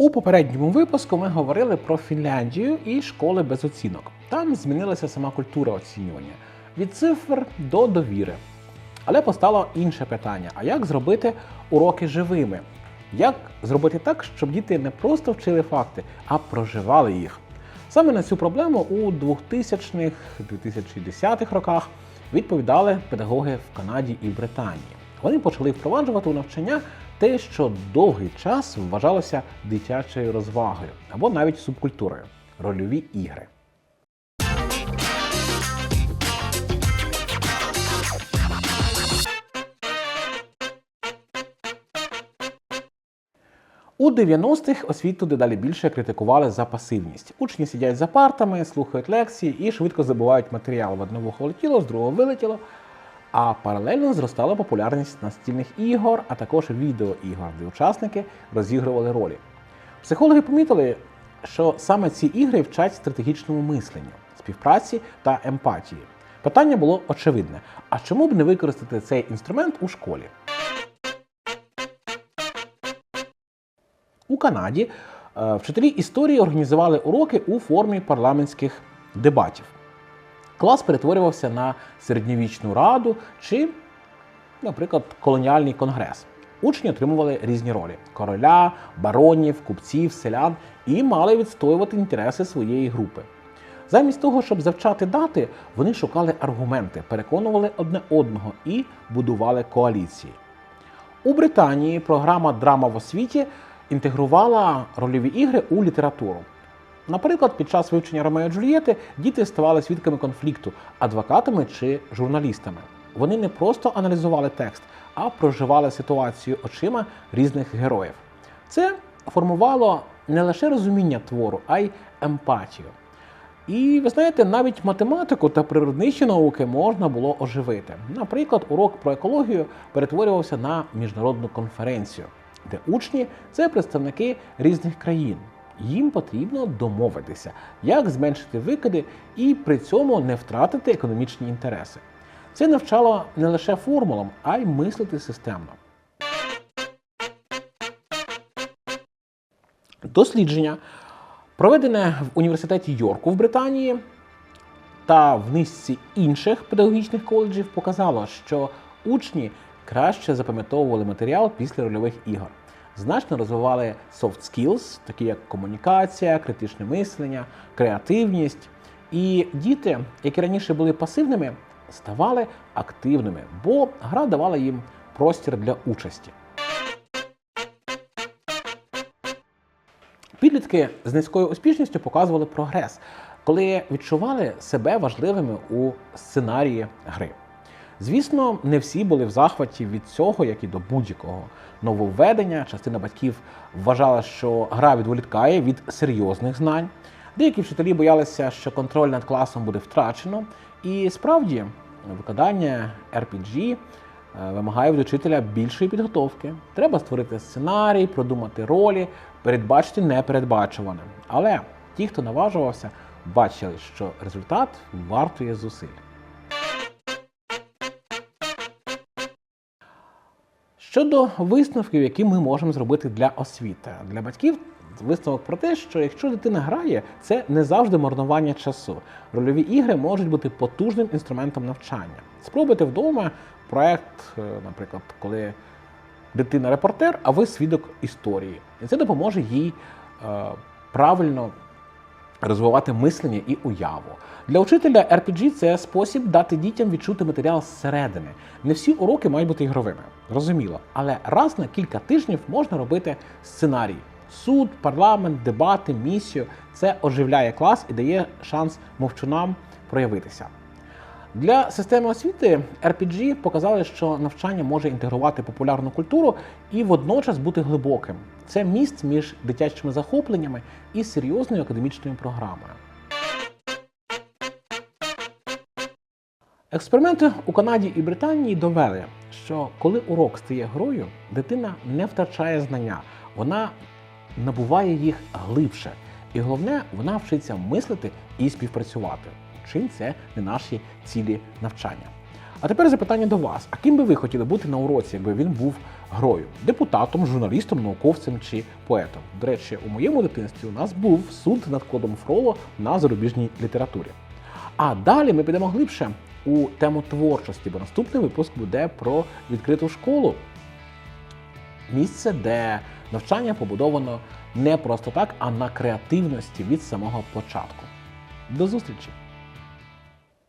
У попередньому випуску ми говорили про Фінляндію і школи без оцінок. Там змінилася сама культура оцінювання від цифр до довіри. Але постало інше питання: а як зробити уроки живими? Як зробити так, щоб діти не просто вчили факти, а проживали їх? Саме на цю проблему у 2000-х, 2010-х роках відповідали педагоги в Канаді і Британії. Вони почали впроваджувати у навчання те, що довгий час вважалося дитячою розвагою або навіть субкультурою рольові ігри. У 90-х освіту дедалі більше критикували за пасивність. Учні сидять за партами, слухають лекції і швидко забувають матеріал. В одне вухо з другого вилетіло. А паралельно зростала популярність настільних ігор, а також відеоігор, де учасники розігрували ролі. Психологи помітили, що саме ці ігри вчать стратегічному мисленню, співпраці та емпатії. Питання було очевидне: а чому б не використати цей інструмент у школі? У Канаді е, вчителі історії організували уроки у формі парламентських дебатів. Клас перетворювався на середньовічну раду чи, наприклад, колоніальний конгрес. Учні отримували різні ролі: короля, баронів, купців, селян і мали відстоювати інтереси своєї групи. Замість того, щоб завчати дати, вони шукали аргументи, переконували одне одного і будували коаліції. У Британії програма Драма в освіті інтегрувала рольові ігри у літературу. Наприклад, під час вивчення Ромео Джульєти діти ставали свідками конфлікту, адвокатами чи журналістами. Вони не просто аналізували текст, а проживали ситуацію очима різних героїв. Це формувало не лише розуміння твору, а й емпатію. І ви знаєте, навіть математику та природничі науки можна було оживити. Наприклад, урок про екологію перетворювався на міжнародну конференцію, де учні це представники різних країн. Їм потрібно домовитися, як зменшити викиди і при цьому не втратити економічні інтереси. Це навчало не лише формулам, а й мислити системно. Дослідження, проведене в університеті Йорку в Британії та в низці інших педагогічних коледжів, показало, що учні краще запам'ятовували матеріал після рольових ігор значно розвивали soft skills, такі як комунікація, критичне мислення, креативність. І діти, які раніше були пасивними, ставали активними, бо гра давала їм простір для участі. Підлітки з низькою успішністю показували прогрес, коли відчували себе важливими у сценарії гри. Звісно, не всі були в захваті від цього, як і до будь-якого нововведення. Частина батьків вважала, що гра відволікає від серйозних знань. Деякі вчителі боялися, що контроль над класом буде втрачено. І справді викладання RPG е, вимагає від учителя більшої підготовки. Треба створити сценарій, продумати ролі, передбачити непередбачуване. Але ті, хто наважувався, бачили, що результат вартує зусиль. Щодо висновків, які ми можемо зробити для освіти, для батьків висновок про те, що якщо дитина грає, це не завжди марнування часу. Рольові ігри можуть бути потужним інструментом навчання. Спробуйте вдома проект, е, наприклад, коли дитина репортер, а ви свідок історії. І це допоможе їй е, правильно розвивати мислення і уяву. Для учителя RPG це спосіб дати дітям відчути матеріал зсередини. Не всі уроки мають бути ігровими, зрозуміло. Але раз на кілька тижнів можна робити сценарій. Суд, парламент, дебати, місію це оживляє клас і дає шанс мовчунам проявитися. Для системи освіти RPG показали, що навчання може інтегрувати популярну культуру і водночас бути глибоким. Це міст між дитячими захопленнями і серйозною академічною програмою. Експерименти у Канаді і Британії довели, що коли урок стає грою, дитина не втрачає знання, вона набуває їх глибше. І головне, вона вчиться мислити і співпрацювати. Чим це не наші цілі навчання. А тепер запитання до вас: а ким би ви хотіли бути на уроці, якби він був грою депутатом, журналістом, науковцем чи поетом. До речі, у моєму дитинстві у нас був суд над кодом Фроло на зарубіжній літературі. А далі ми підемо глибше у тему творчості, бо наступний випуск буде про відкриту школу. Місце, де навчання побудовано не просто так, а на креативності від самого початку. До зустрічі!